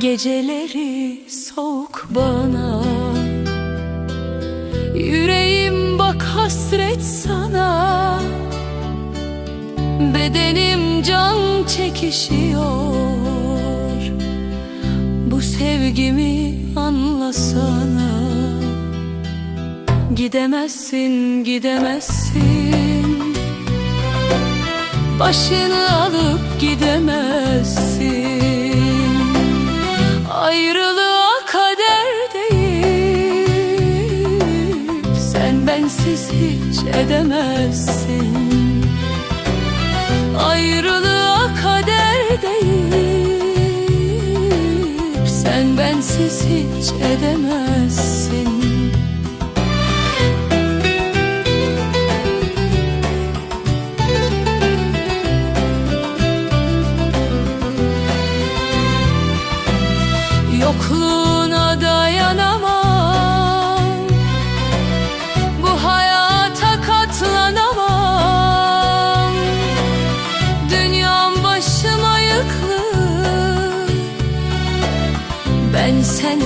geceleri soğuk bana. Yüreğim bak hasret sana. Bedenim can çekişiyor. Bu sevgimi anlasana Gidemezsin gidemezsin. Başını alıp gidemezsin Sen bensiz hiç edemezsin. Ayrılığa kader değil Sen bensiz hiç edemezsin. Yokluğuna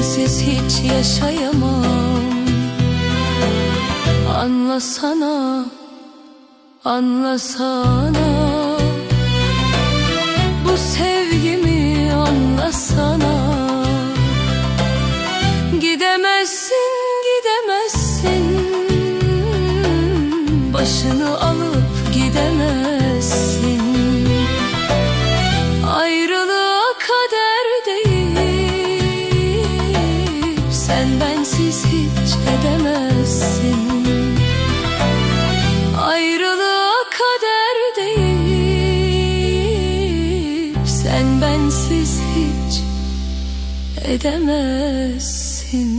sensiz hiç yaşayamam. Anlasana Anlasana. Bu sevgimi anlasana. Gidemezsin, gidemezsin. Başını edemezsin. Ayrılığa kader değil Sen bensiz hiç edemezsin